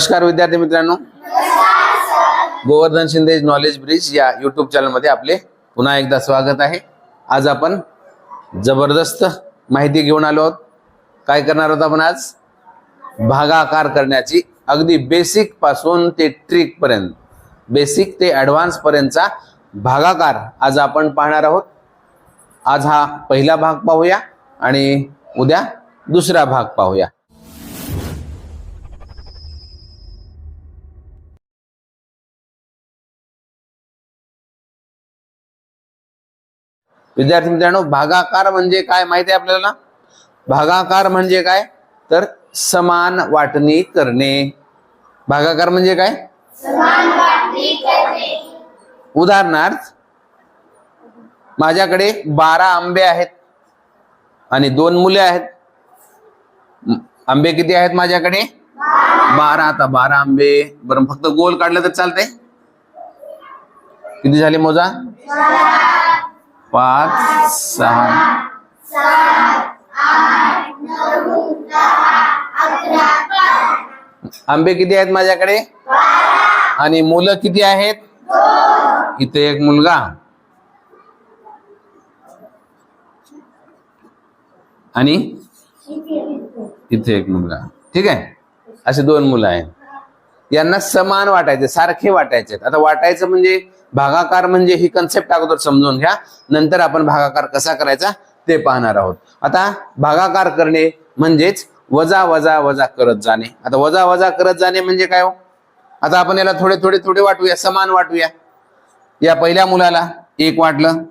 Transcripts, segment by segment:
नमस्कार विद्यार्थी मित्रांनो. गोवर्धन शिंदे नॉलेज ब्रिज या युट्यूब चॅनलमध्ये आपले पुन्हा एकदा स्वागत आहे. आज आपण जबरदस्त माहिती घेऊन आलो आहोत. काय करणार आहोत आपण आज? भागाकार करण्याची अगदी बेसिकपासून ते ट्रिक पर्यंत बेसिक ते ॲडव्हान्स पर्यंतचा भागाकार आज आपण पाहणार आहोत. आज हा पहिला भाग पाहूया आणि उद्या दुसरा भाग पाहूया. विद्यार्थी मित्रांनो भागाकार म्हणजे काय माहिती आहे आपल्याला? भागाकार म्हणजे काय? तर समान वाटणी करणे. भागाकार म्हणजे काय? उदाहरणार्थ माझ्याकडे बारा आंबे आहेत आणि दोन मुले आहेत. आंबे किती आहेत माझ्याकडे? बारा. आता बारा आंबे. बरं फक्त गोल काढलं तर चालतंय? किती झाले मोजा? पाच सहा. आंबे किती आहेत माझ्याकडे? आणि मुलं किती आहेत? इथे एक मुलगा. आणि? इथे एक मुलगा. ठीक आहे? असे दोन मुलं आहेत. यांना समान वाटायचे सारखे वाटायचे. आता वाटायचं म्हणजे भागाकार म्हणजे ही कन्सेप्ट अगोदर समजून घ्या. नंतर आपण भागाकार कसा करायचा ते पाहणार आहोत. आता भागाकार करणे म्हणजेच वजा वजा वजा करत जाणे. आता वजा वजा करत जाणे म्हणजे काय हो? आता आपण याला थोडे थोडे थोडे वाटूया समान वाटूया. या पहिल्या मुलाला एक वाटलं.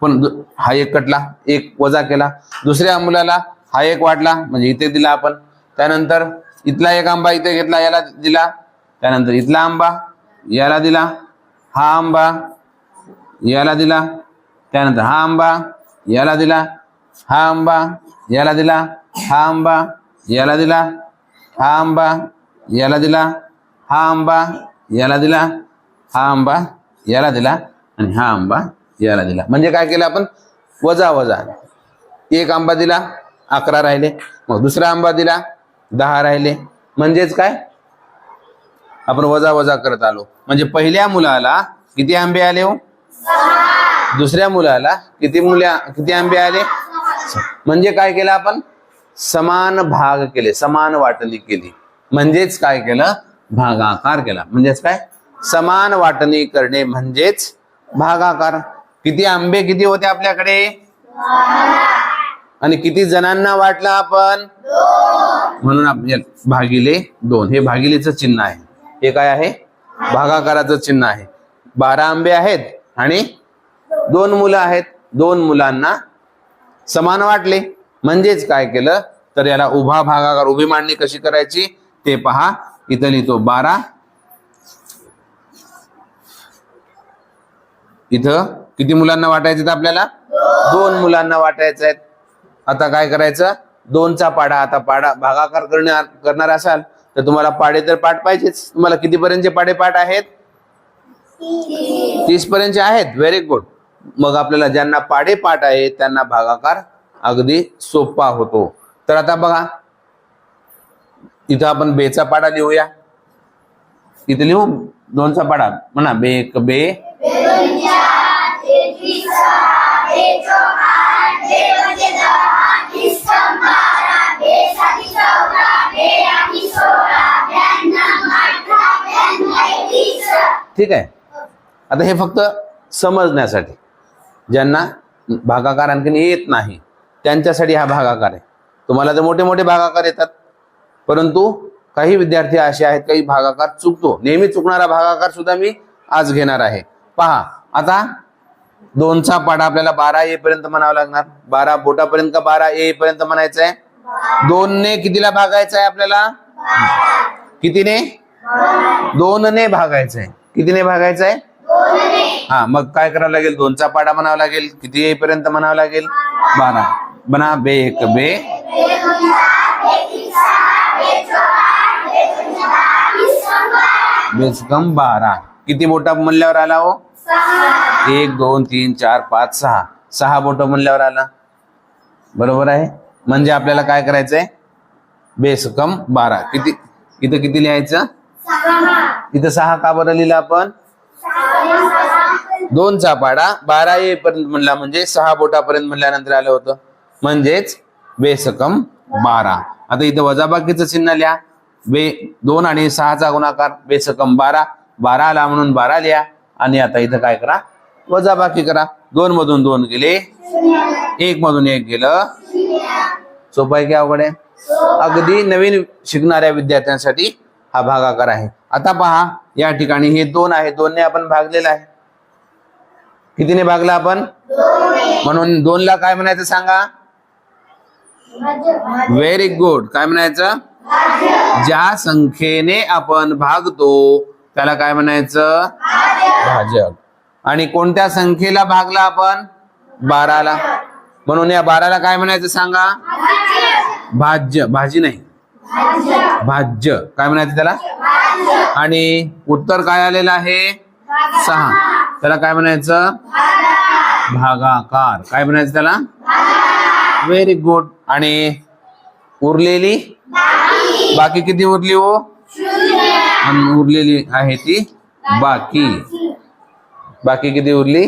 पण हा एक कटला एक वजा केला. दुसऱ्या मुलाला हा एक वाटला म्हणजे इथे दिला आपण. त्यानंतर इथला एक आंबा इथे घेतला याला दिला त्यानंतर इथला आंबा याला दिला हा आंबा याला दिला त्यानंतर हा आंबा याला दिला हा आंबा याला दिला हा आंबा याला दिला हा आंबा याला दिला हा आंबा याला दिला हा आंबा याला दिला आणि हा आंबा याला दिला म्हणजे काय केलं आपण वजा वजा एक आंबा दिला अकरा राहिले मग दुसरा आंबा दिला दहा राहिले. म्हणजेच काय? आपण वजा वजा करत आलो. म्हणजे पहिल्या मुलाला किती आंबे आले हो? दुसऱ्या मुलाला किती मुल्या किती आंबे आले? म्हणजे काय केलं आपण? समान भाग केले समान वाटणी केली. म्हणजेच काय केलं? भागाकार केला. म्हणजेच काय? समान वाटणी करणे म्हणजेच भागाकार. किती आंबे किती होते आपल्याकडे? आणि किती जणांना वाटला आपण? म्हणून आपल्या भागिले दोन. हे भागिलेचं चिन्ह आहे. हे काय आहे? भागाकाराचं चिन्ह आहे. बारा आंबे आहेत आणि दोन मुलं आहेत. दोन मुलांना समान वाटले. म्हणजेच काय केलं? तर याला उभा भागाकार उभी मांडणी कशी करायची? ते पहा. इथं लिहितो बारा. इथं किती मुलांना वाटायचे आपल्याला? दोन मुलांना वाटायचं आहेत. आता काय करायचं? दोनचा पाडा. आता पाडा भागाकार करणार करणार असाल तर तुम्हाला पाडे तर पाठ पाहिजेच. तुम्हाला कितीपर्यंतचे पाडे पाठ आहेत? तीस पर्यंतचे आहेत. व्हेरी गुड मग आपल्याला ज्यांना पाडे पाठ आहे त्यांना भागाकार अगदी सोपा होतो. तर आता बघा इथं आपण बेचा पाडा लिहूया. इथे लिहू? दोनचा पाडा. म्हणा बे. एक बे ठीक आहे. आता हे फक्त समजण्यासाठी. ज्यांना भागाकार आणखीन येत नाही त्यांच्यासाठी हा भागाकार आहे. तुम्हाला तर मोठे मोठे भागाकार येतात. परंतु काही विद्यार्थी असे आहेत काही भागाकार चुकतो. नेहमी चुकणारा भागाकार सुद्धा मी आज घेणार आहे. पहा आता दोनचा पाढा आपल्याला बारा येईपर्यंत म्हणावं लागणार. बारा बोटापर्यंत का बारा येईपर्यंत म्हणायचं आहे दोनने कितीला भागायचं आहे आपल्याला? कितीने? दोनने भागायचं आहे कितीने भागायचं आहे हा मग काय करावं लागेल? दोनचा पाडा म्हणावा लागेल. किती येईपर्यंत म्हणावं लागेल? बारा. बना बे एक बे. बेसकम बारा. किती मोठा म्हणल्यावर आला हो? एक दोन तीन चार पाच सहा. सहा बोट म्हणल्यावर आला. बरोबर आहे? म्हणजे आपल्याला काय करायचंय? बेस कम बारा. किती इथं किती लिहायचं? इथं सहा का बरं लिहिलं आपण? दोनचा पाडा बारा येईपर्यंत म्हणला म्हणजे सहा बोटापर्यंत म्हणल्यानंतर आलं होतं. म्हणजेच बेसकम बारा. आता इथं वजाबाकीचं चिन्ह लिहा. बे दोन आणि सहाचा गुणाकार बेसकम बारा. बारा आला म्हणून बारा लिहा. आणि आता इथं काय करा? वजाबाकी करा. दोन मधून दोन गेले. एक मधून एक गेलं. सोपं आहे की अवघड आहे? अगदी नवीन शिकणाऱ्या विद्यार्थ्यांसाठी हा भागाकार आहे. आता पहा या ठिकाणी हे दोन आहे. दोनने आपण भागलेला आहे. कितीने भागला आपण? म्हणून दोनला काय म्हणायचं सांगा? व्हेरी गुड काय म्हणायचं? ज्या संख्येने आपण भागतो त्याला काय म्हणायचं? भाजक. आणि कोणत्या संख्येला भागला आपण? बाराला. म्हणून या बाराला काय म्हणायचं सांगा? भाज्य. भाजी नाही. भाज्य. काय म्हणायचं त्याला? आणि उत्तर काय आलेलं आहे? सहा. त्याला काय म्हणायचं? भागाकार. काय म्हणायचं त्याला? व्हेरी गुड आणि उरलेली? बाकी किती उरली हो? आणि उरलेली आहे ती बाकी. बाकी किती उरली?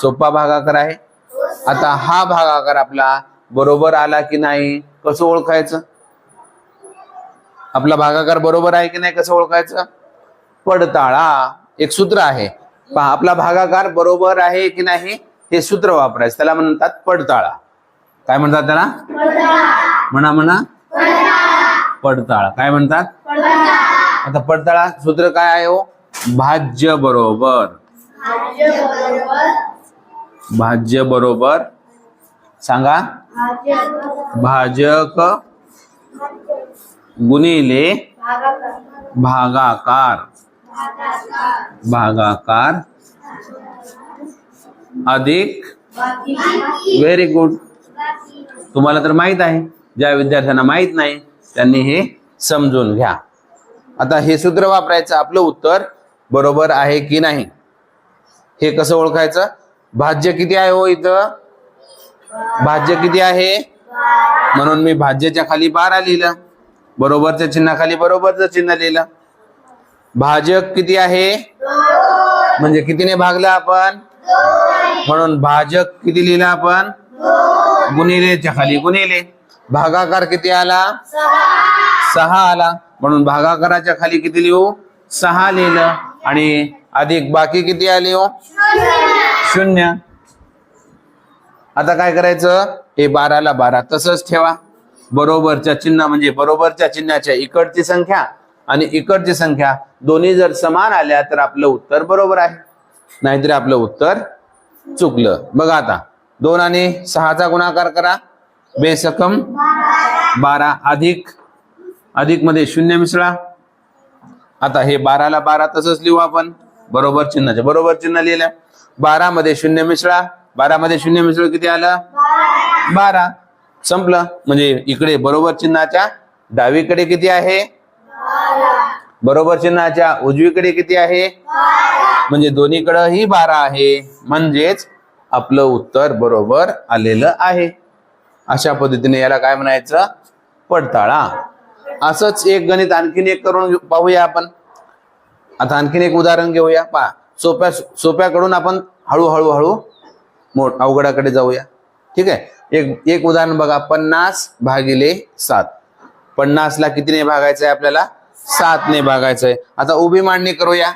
सोपा भागाकार आहे. आता हा भागाकार आपला बरोबर आला की नाही कसं ओळखायचं? आपला भागाकार बरोबर आहे की नाही कसं ओळखायचं? पडताळा. एक सूत्र आहे. पहा आपला भागाकार बरोबर आहे की नाही हे सूत्र वापरायचं. त्याला म्हणतात पडताळा. काय म्हणतात त्याला? म्हणा म्हणा. पडताळा. काय म्हणतात? आता पडताळा सूत्र काय आहे हो? भाज्य बरोबर. भाज्य बरोबर. सांगा. भाजक गुणिले भागाकार. भागाकार. अधिक. व्हेरी गुड तुम्हाला तर माहीत आहे. ज्या विद्यार्थ्यांना माहीत नाही त्यांनी हे समजून घ्या. आता हे सूत्र वापरायचं आपलं उत्तर बरोबर आहे की नाही? हे कसं ओळखायचं? भाज्य किती आहे हो इथं? भाज्य किती आहे? म्हणून मी भाज्याच्या खाली बारा लिहिलं. बरोबरच्या चिन्हाखाली बरोबरचं चिन्ह लिहिलं. भाजक किती आहे? म्हणजे कितीने भागला आपण? म्हणून भाजक किती लिहिला आपण? गुणिलेच्या खाली गुणिले. भागाकार किती आला? सहा आला. म्हणून भागाकाराच्या खाली किती लिहू? सहा लिहिलं. आणि अधिक बाकी किती आले हो? शून्य. आता काय करायचं? हे बाराला बारा. तसंच ठेवा. बरोबरच्या चिन्ह म्हणजे बरोबरच्या चिन्हाच्या इकडची संख्या आणि इकडची संख्या. दोन्ही जर समान आल्या तर आपलं उत्तर बरोबर आहे. नाहीतर आपलं उत्तर चुकलं. बघा आता. दोन आणि सहाचा गुणाकार करा. बेसकम बारा. अधिक. अधिकमध्ये शून्य मिसळा. आता हे बाराला बारा तसंच लिहू आपण. बरोबर चिन्हाचे बरोबर चिन्ह लिहिलं बारा मध्ये शून्य मिसळा. बारा मध्ये शून्य मिसळ किती आलं? बारा. संपलं. म्हणजे इकडे बरोबर चिन्हाच्या डावीकडे किती आहे? बरोबर चिन्हाच्या उजवीकडे किती आहे? म्हणजे दोन्हीकडे ही बारा आहे. म्हणजेच आपलं उत्तर बरोबर आलेलं आहे. अशा पद्धतीने याला काय म्हणायचं? पडताळा. असंच एक गणित आणखीन एक करून पाहूया आपण. आता आणखीन एक उदाहरण घेऊया. पहा सोप्या सोप्याकडून आपण हळूहळू हळू मोठ अवघडाकडे जाऊया. ठीक आहे? एक एक उदाहरण बघा. पन्नास भागिले सात. पन्नासला कितीने भागायचं आहे आपल्याला? सातने भागायचं आहे आता उभी मांडणी करूया.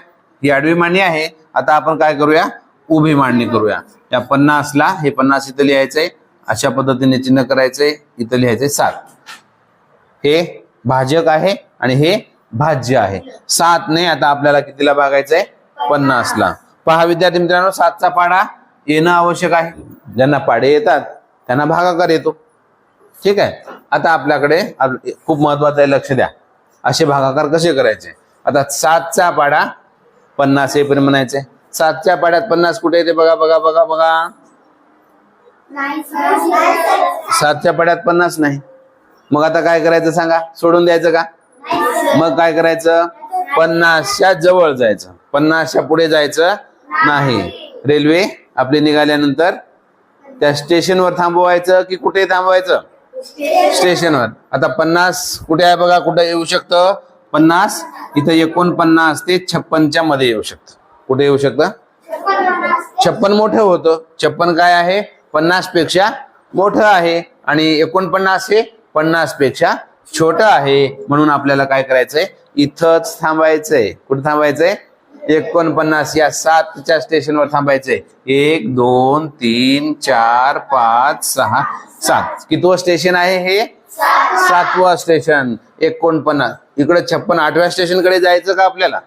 ही आडवी मांडणी आहे. आता आपण काय करूया? उभी मांडणी करूया. या पन्नासला हे पन्नास इथं लिहायचंय. अशा पद्धतीने चिन्ह करायचंय. इथं लिहायचंय सात. हे भाजक आहे आणि हे भाज्य आहे. सातने आता आपल्याला कितीला भागायचंय पन्नासला. पहा विद्यार्थी मित्रांनो सातचा पाडा येणं आवश्यक आहे. ज्यांना पाडे येतात त्यांना भागाकार येतो. ठीक आहे? आता आपल्याकडे आप- खूप महत्वाचं आहे लक्ष द्या. असे भागाकार कसे करायचे? आता सातचा पाडा पन्नास येईपर्यंत म्हणायचे. सातच्या पाड्यात पन्नास कुठे येते? बघा बघा बघा बघा. सातच्या पाड्यात पन्नास नाही. मग आता काय करायचं सांगा? सोडून द्यायचं का? मग काय करायचं? पन्नासच्या जवळ जायचं. पन्नासच्या पुढे जायचं नाही. रेल्वे आपली निघाल्यानंतर त्या स्टेशनवर थांबवायचं की कुठे थांबवायचं? स्टेशनवर. आता पन्नास कुठे आहे बघा? कुठे येऊ शकतं? पन्नास. इथं एकोणपन्नास ते छप्पनच्या मध्ये येऊ शकतं. कुठे येऊ शकतं? छप्पन मोठं होतं. छप्पन काय आहे? पन्नासपेक्षा मोठं आहे. आणि एकोणपन्नास हे पन्नासपेक्षा छोट आहे. म्हणून आपल्याला काय करायचंय? इथंच थांबायचंय. कुठं थांबायचंय? एकोणपन्नास या सातच्या स्टेशनवर थांबायचंय. एक दोन तीन चार पाच सहा सात. कितवं स्टेशन आहे हे? सातवं स्टेशन. एकोणपन्नास. इकडे छप्पन आठव्या स्टेशनकडे जायचं का आपल्याला?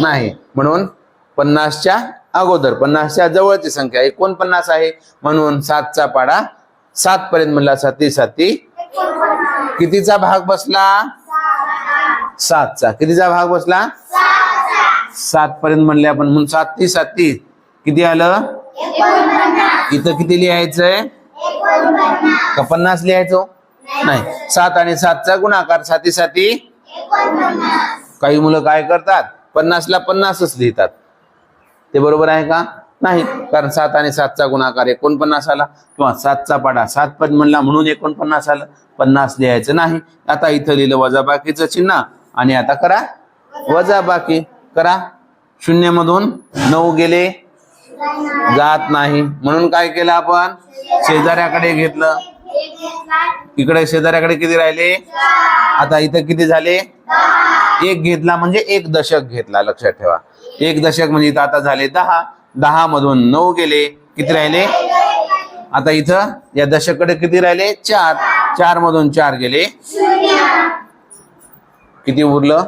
नाही. म्हणून पन्नासच्या अगोदर पन्नासच्या जवळची संख्या एकोणपन्नास आहे. म्हणून सातचा पाडा सात पर्यंत म्हणला साती साती कितीचा भाग बसला? सातचा. कितीचा भाग बसला? सात पर्यंत म्हणले आपण. म्हणून साती साती किती आलं? इथं किती लिहायचंय? का पन्नास लिहायचो? नाही. सात आणि सातचा गुणाकार. साती साती. काही मुलं काय करतात? पन्नासला पन्नासच लिहितात. ते बरोबर आहे का? नाही. कारण सात आणि सातचा गुणाकार एकोणपन्नास आला. किंवा सातचा पाडा सात पण म्हणला म्हणून एकोणपन्नास आलं. पन्नास लिहायचं नाही. आता इथं लिहिलं वजाबाकीचं चिन्ह. आणि आता करा. वजाबाकी करा. शून्य मधून नऊ गेले. जात नाही. म्हणून काय केलं आपण? शेजाऱ्याकडे घेतलं. इकडे शेजाऱ्याकडे किती राहिले? आता इथं किती झाले? एक घेतला म्हणजे एक दशक घेतला. लक्षात ठेवा. एक दशक म्हणजे इथं आता झाले दहा. दहा मधून नऊ गेले. किती राहिले? आता इथं या दशककडे किती राहिले? चार. चार मधून चार गेले. किती उरलं?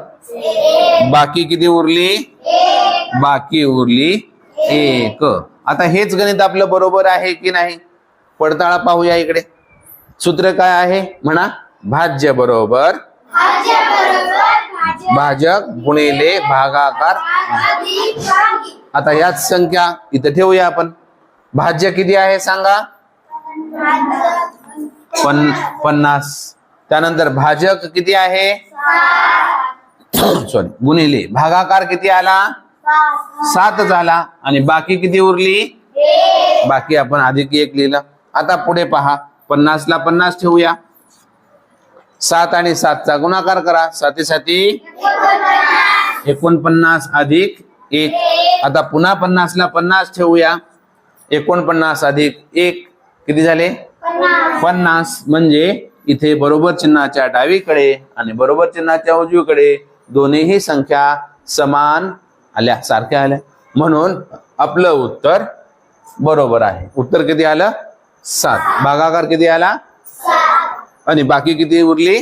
बाकी किती उरली? बाकी उरली एक. आता हेच गणित आपलं बरोबर आहे की नाही? पडताळा पाहूया इकडे. सूत्र काय आहे? म्हणा भाज्य बरोबर. भाजक गुणिले भागाकार. आता याच संख्या इथं ठेवूया आपण. भाज्य किती आहे सांगा? पन पन्नास. त्यानंतर भाजक किती आहे? सॉरी गुणिले. भागाकार किती आला? सात झाला. आणि बाकी किती उरली? बाकी आपण अधिक एक लिहिलं. आता पुढे पहा. पन्नासला पन्नास ठेवूया. सात आणि सातचा गुणाकार करा. साती साती एकोणपन्नास अधिक एक. आता पुन्हा पन्नासला पन्नास ठेवूया. एकोणपन्नास अधिक एक. किती झाले? पन्नास. म्हणजे इथे बरोबर चिन्हाच्या डावीकडे आणि बरोबर चिन्हाच्या उजवीकडे दोन्हीही संख्या समान आल्या. सारख्या आल्या. म्हणून आपलं उत्तर बरोबर आहे. उत्तर किती आलं? सात. भागाकार किती आला? आणि बाकी किती उरली?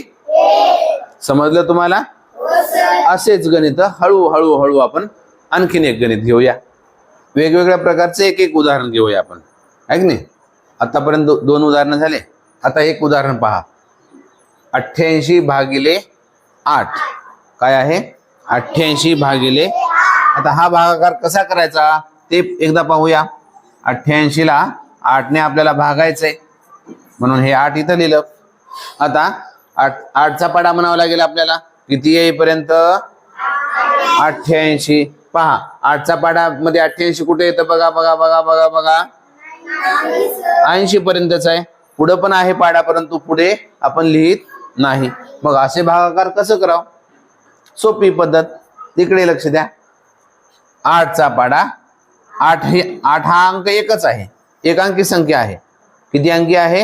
समजलं तुम्हाला? असेच गणित हळू हळू हळू आपण आणखीन एक गणित घेऊया. वेगवेगळ्या प्रकारचे एक एक उदाहरण घेऊया आपण. ऐक नाही? आतापर्यंत दो- दोन उदाहरणं झाले. आता एक उदाहरण पहा. अठ्ठ्याऐंशी भागिले आठ. काय आहे? अठ्ठ्याऐंशी भागिले आता हा भागाकार कसा करायचा? ते एकदा पाहूया. अठ्ठ्याऐंशीला आठने आपल्याला भागायचंय. म्हणून हे आठ इथं लिहिलं. आता आठ आठचा पाडा म्हणावा लागेल आपल्याला. किती येईपर्यंत? अठ्ठ्याऐंशी. पहा आठचा पाडा मध्ये अठ्ठ्याऐंशी कुठे येतं बघा बघा बघा बघा बघा. ऐंशी पर्यंतच आहे. पुढं पण आहे पाडा परंतु पुढे आपण लिहित नाही. मग असे भागाकार कसं करावं? सोपी पद्धत. तिकडे लक्ष द्या. आठचा पाडा. आठ हे आठ हा अंक एकच आहे. एक अंकी संख्या आहे. किती अंकी आहे?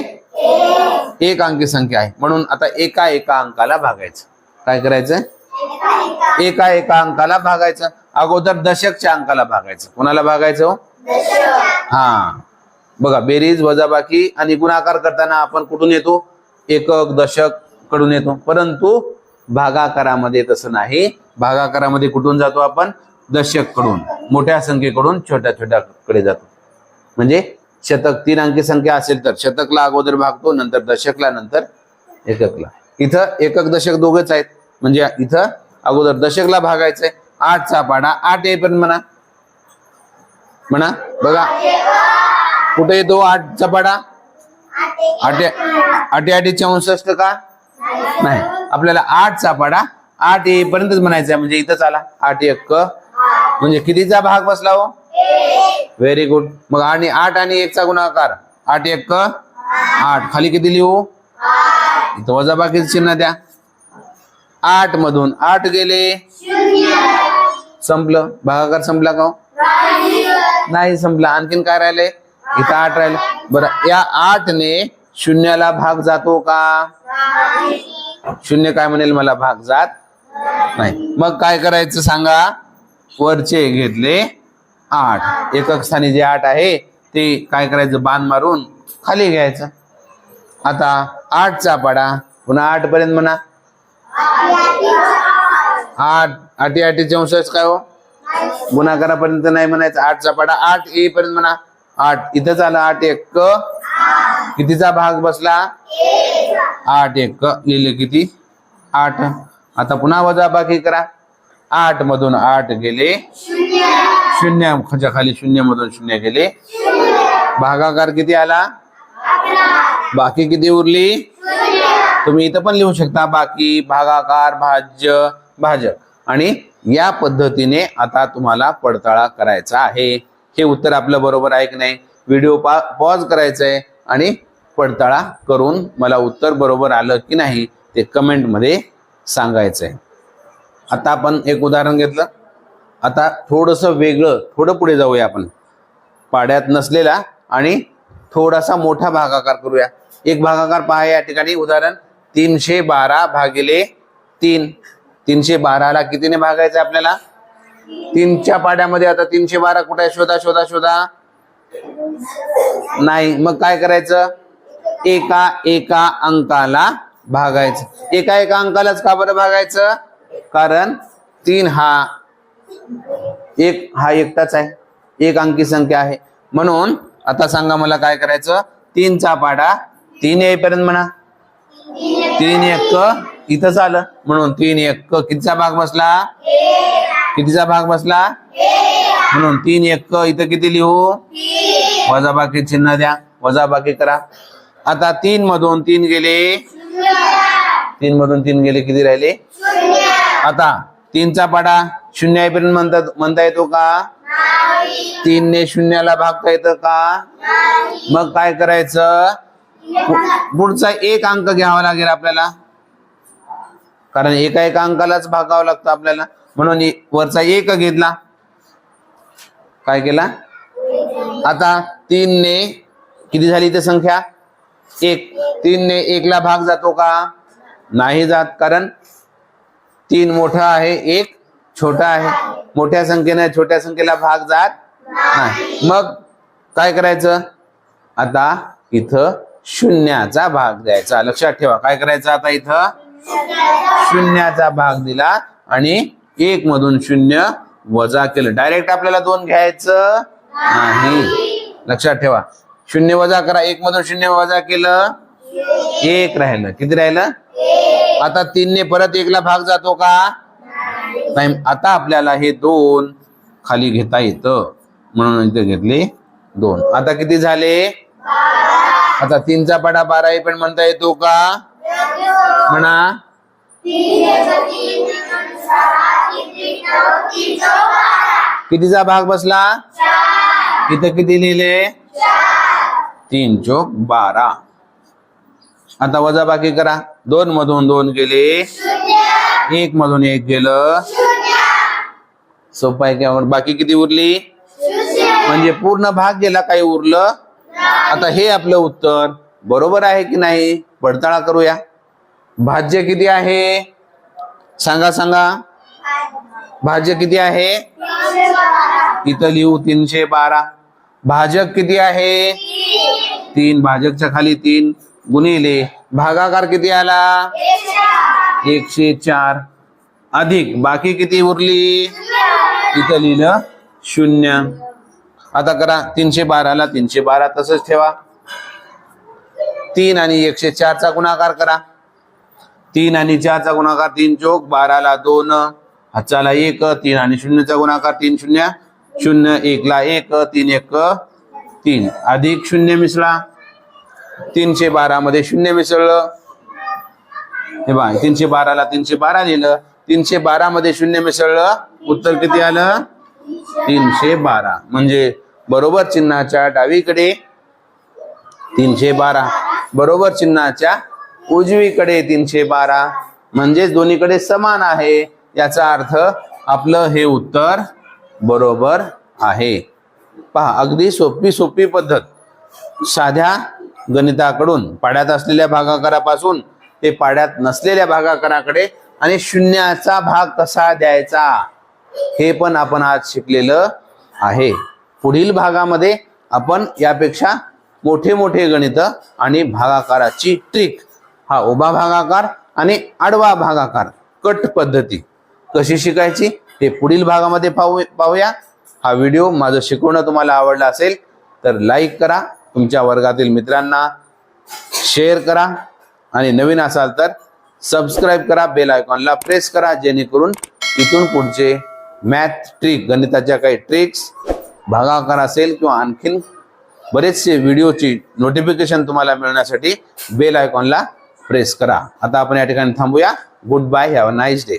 एक अंकी संख्या आहे. म्हणून आता एका एका अंकाला भागायचं. काय करायचं? एका एका अंकाला भागायचं. अगोदर दशकच्या अंकाला भागायचं. कोणाला भागायचं हो? हा. बघा बेरीज वजाबाकी आणि गुणाकार करताना आपण कुठून येतो? एकक दशककडून येतो. परंतु भागाकारामध्ये तसं नाही. भागाकारामध्ये कुठून जातो आपण? दशककडून. मोठ्या संख्येकडून छोट्या छोट्या कडे जातो. म्हणजे शतक तीन अंकी संख्या असेल तर शतकला अगोदर भागतो नंतर दशकला नंतर एककला. इथं एकक दशक दोघच आहेत. म्हणजे इथं अगोदर दशकला भागायचंय. आठचा पाडा आठ येईपर्यंत म्हणा. म्हणा बघा. कुठे येतो आठचा पाडा? आठ आठ आठी चौसष्ट का? नाही. आपल्याला आठचा पाडा आठ येईपर्यंतच म्हणायचं आहे म्हणजे इथंच आला आठ एक. म्हणजे कितीचा भाग बसला हो? व्हेरी गुड मग आणि आठ आणि एकचा गुणाकार. आठ एक. आठ. खाली किती लिहू? इथं वजाबाकीचं चिन्ह द्या. आठ मधून आठ गेले. संपलं. भागाकार संपला का हो? नाही संपला. आणखीन काय राहिले? इथं आठ राहिले. बरं या आठने शून्याला भाग जातो का? शून्य काय म्हणेल मला? भाग जात नाही. मग काय करायचं सांगा? वरचे घेतले आठ. एकक स्थानी जे आठ आहे ते काय करायचं? बाण मारून खाली घ्यायचं. आता आठचा पाडा. पुन्हा आठ पर्यंत म्हणा. आठ. आठी आठीचे अंशच काय हो? गुणाकारापर्यंत नाही म्हणायचं. आठचा पाडा आठ येईपर्यंत म्हणा. आठ. इथंच झालं आठ एक. क कितीचा भाग बसला? आठ एक. क लिहिले किती? आठ. आता पुन्हा वजा बाकी करा. आठ मधून आठ गेले. शून्य. खाच्या खाली शून्य मधून शून्य गेले. भागाकार किती आला? बाकी किती उरली? तुम्ही इथं पण लिहू शकता. बाकी भागाकार भाज्य भाजक. आणि या पद्धतीने आता तुम्हाला पडताळा करायचा आहे. हे उत्तर आपलं बरोबर आहे की नाही? व्हिडिओ पा पॉज करायचा आहे आणि पडताळा करून मला उत्तर बरोबर आलं की नाही ते कमेंटमध्ये सांगायचं आहे आता आपण एक उदाहरण घेतलं. आता थोडंसं वेगळं थोडं पुढे जाऊया आपण. पाड्यात नसलेला आणि थोडासा मोठा भागाकार करूया. एक भागाकार पहा या ठिकाणी. उदाहरण तीनशे बारा भागिले तीन. तीनशे बाराला कितीने भागायचं आपल्याला? तीनच्या पाड्यामध्ये आता तीनशे बारा कुठे शोधा शोधा शोधा. नाही मग काय करायचं? एका एका अंकाला भागायचं. एका एका अंकालाच का बरं भागायचं? कारण तीन हा एक हा एकटाच आहे. एक अंकी संख्या आहे. म्हणून आता सांगा मला काय करायचं? तीनचा पाडा तीन येईपर्यंत म्हणा. तीन एक इथंच आलं म्हणून तीन एक. कितीचा भाग बसला? कितीचा भाग बसला? म्हणून तीन एक. इथं किती लिहू? वजाबाकी चिन्ह द्या. वजाबाकी करा. आता तीन मधून तीन गेले. तीन मधून तीन गेले. किती राहिले? आता तीनचा पाडा शून्य येईपर्यंत म्हणता म्हणता येतो का? तीनने शून्याला भागता येतं का? मग काय करायचं? पु- पुढचा एक अंक घ्यावा लागेल आपल्याला. कारण एका एका अंकालाच भागावं लागतं आपल्याला. म्हणून वरचा एक घेतला. काय केला? आता तीनने किती झाली इथे संख्या? एक. तीनने एकला भाग जातो का? नाही जात. कारण तीन मोठा आहे एक छोटा आहे. मोठ्या संख्येने छोट्या संख्येला भाग जात नाही. मग काय करायचं? आता इथं शून्याचा भाग द्यायचा. लक्षात ठेवा. काय करायचं आता इथं? शून्याचा भाग दिला आणि एक मधून शून्य वजा केलं. डायरेक्ट आपल्याला दोन घ्यायचं नाही. लक्षात ठेवा. शून्य वजा करा. एक मधून शून्य वजा केलं. एक राहिलं. किती राहिलं? आता तीनने परत एकला भाग जातो का? नाही. आता आपल्याला हे दोन खाली घेता येतं. म्हणून इथे घेतले दोन. आता किती झाले? आता तीनचा पाडा बारा पण म्हणता येतो का? म्हणा. कितीचा भाग बसला? इथं किती लिहिले? तीन चोक बारा. आता वजा बाकी करा. दोन मधून दोन गेले एक मधून एक गेलं सोपा आहे बाकी किती उरली? म्हणजे पूर्ण भाग गेला काही उरलं? आता हे आपलं उत्तर बरोबर आहे की नाही? पडताळा करूया. भाज्य किती आहे? सांगा सांगा. भाज्य किती आहे? इथं लिहू तीनशे बारा. भाजक किती आहे? तीन. भाजकच्या खाली तीन गुणिले. भागाकार किती आला? एकशे चार. अधिक. बाकी किती उरली? इथं लिहिलं शून्य. आता करा. तीनशे बाराला तीनशे बारा तसंच ठेवा. तीन आणि एकशे चारचा गुणाकार करा. तीन आणि चारचा गुणाकार तीन चोक बाराला दोन हाताला एक तीन आणि शून्यचा गुणाकार तीन शून्य शून्य एकला एक तीन एक तीन. अधिक शून्य मिसळा. तीनशे बारा मध्ये शून्य मिसळलं. हे बा तीनशे बाराला तीनशे बारा लिहिलं. तीनशे बारा मध्ये शून्य मिसळलं. उत्तर किती आलं? तीनशे बारा. म्हणजे बरोबर चिन्हाच्या डावीकडे तीनशे बारा. बरोबर चिन्हाच्या उजवीकडे तीनशे बारा. म्हणजेच दोन्हीकडे समान आहे. याचा अर्थ आपलं हे उत्तर बरोबर आहे. पहा अगदी सोपी सोपी पद्धत. साध्या गणिताकडून पाड्यात असलेल्या भागाकारापासून ते पाड्यात नसलेल्या भागाकाराकडे आणि शून्याचा भाग कसा द्यायचा हे पण आपण आज शिकलेलं आहे. पुढील भागामध्ये आपण यापेक्षा मोठे मोठे गणित आणि भागाकाराची ट्रिक हा उभा भागाकार आणि आडवा भागाकार. कट पद्धती. कशी शिकायची? हे पुढील भागामध्ये पाहू पाहूया. हा व्हिडिओ माझं शिकवणं तुम्हाला आवडला असेल तर लाईक करा. तुमच्या वर्गातील मित्रांना शेअर करा. आणि नवीन असाल तर सबस्क्राईब करा. बेल आयकॉनला प्रेस करा जेणेकरून इथून पुढचे मॅथ ट्रिक गणिताच्या काही ट्रिक्स भागाकार असेल किंवा आणखीन बरेचसे व्हिडिओची नोटिफिकेशन तुम्हाला मिळण्यासाठी बेल आयकॉनला प्रेस करा. आता आपण या ठिकाणी थांबूया. Good bye have a nice day